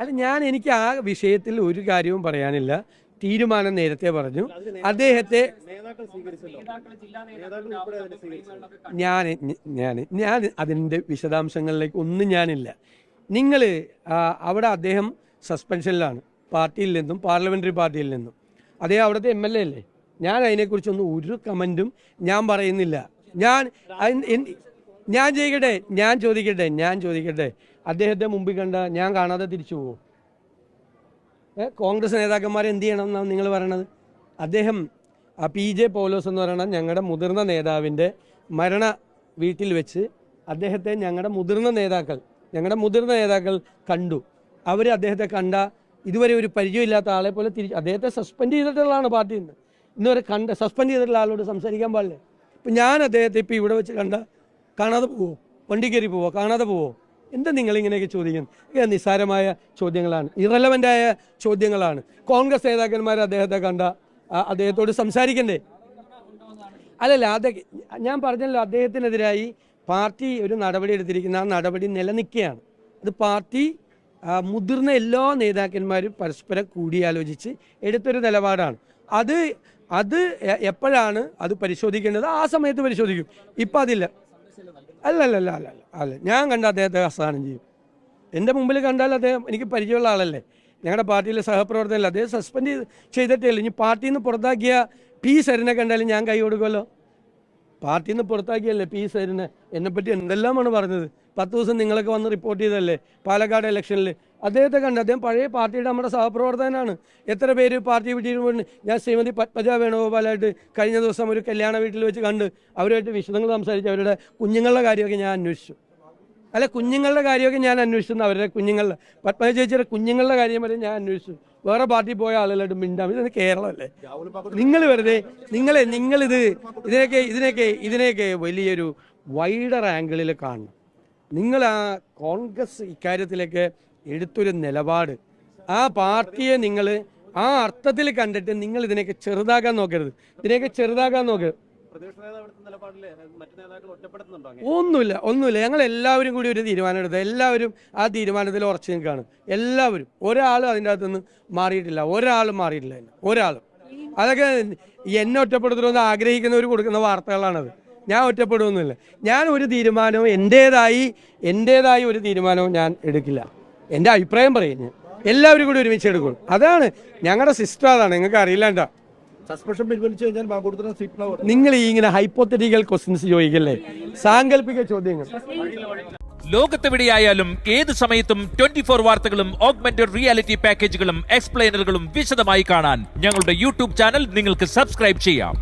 അല്ല ഞാൻ എനിക്ക് ആ വിഷയത്തിൽ ഒരു കാര്യവും പറയാനില്ല. തീരുമാനം നേരത്തെ പറഞ്ഞു. അദ്ദേഹത്തെ ഞാൻ ഞാൻ ഞാൻ അതിന്റെ വിശദാംശങ്ങളിലേക്ക് ഒന്നും ഞാനില്ല. നിങ്ങൾ അവിടെ അദ്ദേഹം സസ്പെൻഷനിലാണ്. പാർട്ടിയിൽ നിന്നും പാർലമെന്ററി പാർട്ടിയിൽ നിന്നും. അദ്ദേഹം അവിടുത്തെ എം എൽ എ അല്ലേ? ഞാൻ അതിനെക്കുറിച്ചൊന്നും ഒരു കമന്റും ഞാൻ പറയുന്നില്ല. ഞാൻ ഞാൻ ചെയ്യട്ടെ ഞാൻ ചോദിക്കട്ടെ ഞാൻ ചോദിക്കട്ടെ. അദ്ദേഹത്തെ മുമ്പിൽ കണ്ട ഞാൻ കാണാതെ തിരിച്ചു പോകും കോൺഗ്രസ് നേതാക്കന്മാർ എന്ത് ചെയ്യണം എന്നാണ് നിങ്ങൾ പറയണത്? അദ്ദേഹം ആ പി ജെ പോലോസ് എന്ന് പറയുന്ന ഞങ്ങളുടെ മുതിർന്ന നേതാവിന്റെ മരണ വീട്ടിൽ വെച്ച് അദ്ദേഹത്തെ ഞങ്ങളുടെ മുതിർന്ന നേതാക്കൾ ഞങ്ങളുടെ മുതിർന്ന നേതാക്കൾ കണ്ടു. അവർ അദ്ദേഹത്തെ കണ്ട ഇതുവരെ ഒരു പരിചയമില്ലാത്ത ആളെ പോലെ തിരിച്ച് അദ്ദേഹത്തെ സസ്പെൻഡ് ചെയ്തിട്ടുള്ളതാണ് പാർട്ടിയിൽ നിന്ന്. ഇന്നുവരെ കണ്ട സസ്പെൻഡ് ചെയ്തിട്ടുള്ള ആളോട് സംസാരിക്കാൻ പാടില്ലേ? ഇപ്പം ഞാൻ അദ്ദേഹത്തെ ഇപ്പോൾ ഇവിടെ വെച്ച് കണ്ട കാണാതെ പോവോ? വണ്ടി കയറി പോവോ? കാണാതെ പോവോ? എന്താ നിങ്ങളിങ്ങനെയൊക്കെ ചോദിക്കും നിസ്സാരമായ ചോദ്യങ്ങളാണ്. ഇറലവന്റായ ചോദ്യങ്ങളാണ്. കോൺഗ്രസ് നേതാക്കന്മാർ അദ്ദേഹത്തെ കണ്ട അദ്ദേഹത്തോട് സംസാരിക്കണ്ടേ? അല്ലല്ല അതെ ഞാൻ പറഞ്ഞല്ലോ അദ്ദേഹത്തിനെതിരായി പാർട്ടി ഒരു നടപടി എടുത്തിരിക്കുന്ന ആ നടപടി നിലനിൽക്കുകയാണ്. അത് പാർട്ടി മുതിർന്ന എല്ലാ നേതാക്കന്മാരും പരസ്പരം കൂടിയാലോചിച്ച് എടുത്തൊരു നിലപാടാണ്. അത് അത് എപ്പോഴാണ് അത് പരിശോധിക്കേണ്ടത്? ആ സമയത്ത് പരിശോധിക്കും. ഇപ്പം അതില്ല അല്ലല്ല. അല്ല അല്ല അല്ല അല്ല ഞാൻ കണ്ട അദ്ദേഹത്തെ ആസ്ഥാനം ചെയ്യും. എന്റെ മുമ്പിൽ കണ്ടാൽ അദ്ദേഹം എനിക്ക് പരിചയമുള്ള ആളല്ലേ? ഞങ്ങളുടെ പാർട്ടിയിലെ സഹപ്രവർത്തകരല്ല അദ്ദേഹം സസ്പെൻഡ് ചെയ്ത് ചെയ്തിട്ടേ ഇനി പാർട്ടിയിൽ നിന്ന് പുറത്താക്കിയ പി സരിനെ കണ്ടാലും ഞാൻ കൈ കൊടുക്കുമല്ലോ? പാർട്ടിയിൽ നിന്ന് പുറത്താക്കിയല്ലേ പി സരിനെ? എന്നെപ്പറ്റി എന്തെല്ലാമാണ് പറഞ്ഞത്? പത്ത് ദിവസം നിങ്ങളൊക്കെ വന്ന് റിപ്പോർട്ട് ചെയ്തല്ലേ പാലക്കാട് ഇലക്ഷനിൽ അദ്ദേഹത്തെ കണ്ട് അദ്ദേഹം പഴയ പാർട്ടിയുടെ നമ്മുടെ സഹപ്രവർത്തകനാണ്. എത്ര പേര് പാർട്ടി വിട്ടിട്ട് ഞാൻ ശ്രീമതി പത്മജ വേണുഗോപാലായിട്ട് കഴിഞ്ഞ ദിവസം ഒരു കല്യാണ വീട്ടിൽ വെച്ച് കണ്ട് അവരുമായിട്ട് വിശദങ്ങൾ സംസാരിച്ച് അവരുടെ കുഞ്ഞുങ്ങളുടെ കാര്യമൊക്കെ ഞാൻ അന്വേഷിച്ചു. അല്ല കുഞ്ഞുങ്ങളുടെ കാര്യമൊക്കെ ഞാൻ അന്വേഷിച്ചു അവരുടെ കുഞ്ഞുങ്ങളുടെ പത്മജ ചേച്ചിയുടെ കുഞ്ഞുങ്ങളുടെ കാര്യം വരെ ഞാൻ അന്വേഷിച്ചു. വേറെ പാർട്ടി പോയ ആളുകളായിട്ട് മിണ്ടാം. ഇത് കേരളമല്ലേ? നിങ്ങൾ വെറുതെ നിങ്ങളെ നിങ്ങളിത് ഇതിനൊക്കെ ഇതിനൊക്കെ ഇതിനെയൊക്കെ വലിയൊരു വൈഡർ ആംഗിളിൽ കാണണം. നിങ്ങൾ ആ കോൺഗ്രസ് ഇക്കാര്യത്തിലേക്ക് എടുത്തൊരു നിലപാട്. ആ പാർട്ടിയെ നിങ്ങൾ ആ അർത്ഥത്തിൽ കണ്ടിട്ട് നിങ്ങൾ ഇതിനെയൊക്കെ ചെറുതാക്കാൻ നോക്കരുത്. ഇതിനെയൊക്കെ ചെറുതാക്കാൻ നോക്കരുത് ഒന്നുമില്ല ഒന്നുമില്ല. ഞങ്ങൾ എല്ലാവരും കൂടി ഒരു തീരുമാനം എടുത്തത് എല്ലാവരും ആ തീരുമാനത്തിൽ ഉറച്ചു നിൽക്കുകയാണ്. എല്ലാവരും. ഒരാളും അതിന്റെ അകത്തുനിന്ന് മാറിയിട്ടില്ല. ഒരാളും മാറിയിട്ടില്ല. ഒരാളും അതൊക്കെ എന്നെ ഒറ്റപ്പെടുത്തണമെന്ന് ആഗ്രഹിക്കുന്നവർ കൊടുക്കുന്ന വാർത്തകളാണത്. ഞാൻ ഒറ്റപ്പെടുമൊന്നുമില്ല ഞാൻ ഒരു തീരുമാനവും എന്റേതായി എന്റേതായി ഒരു തീരുമാനവും ഞാൻ എടുക്കില്ല. എന്റെ അഭിപ്രായം പറയുന്നു എല്ലാവരും കൂടി ഒരുമിച്ച് എടുക്കും. അതാണ് ഞങ്ങളുടെ സിസ്റ്റം അതാണ്. നിങ്ങൾക്ക് അറിയില്ലാണ്ടാ. സസ്പെൻഷൻ പിൻവലിച്ചു കഴിഞ്ഞാൽ സീറ്റ് നിങ്ങൾ ഈ ഇങ്ങനെ ഹൈപ്പോത്തറ്റിക്കൽ ക്വസ്റ്റ്യൻസ് ചോദിക്കല്ലേ? സാങ്കല്പിക ചോദ്യങ്ങൾ. ലോകത്തെവിടെയായാലും ഏത് സമയത്തും ട്വന്റി ഫോർ വാർത്തകളും ഓഗ്മെന്റഡ് റിയാലിറ്റി പാക്കേജുകളും എക്സ്പ്ലെയിനറുകളും വിശദമായി കാണാൻ ഞങ്ങളുടെ യൂട്യൂബ് ചാനൽ നിങ്ങൾക്ക് സബ്സ്ക്രൈബ് ചെയ്യാം.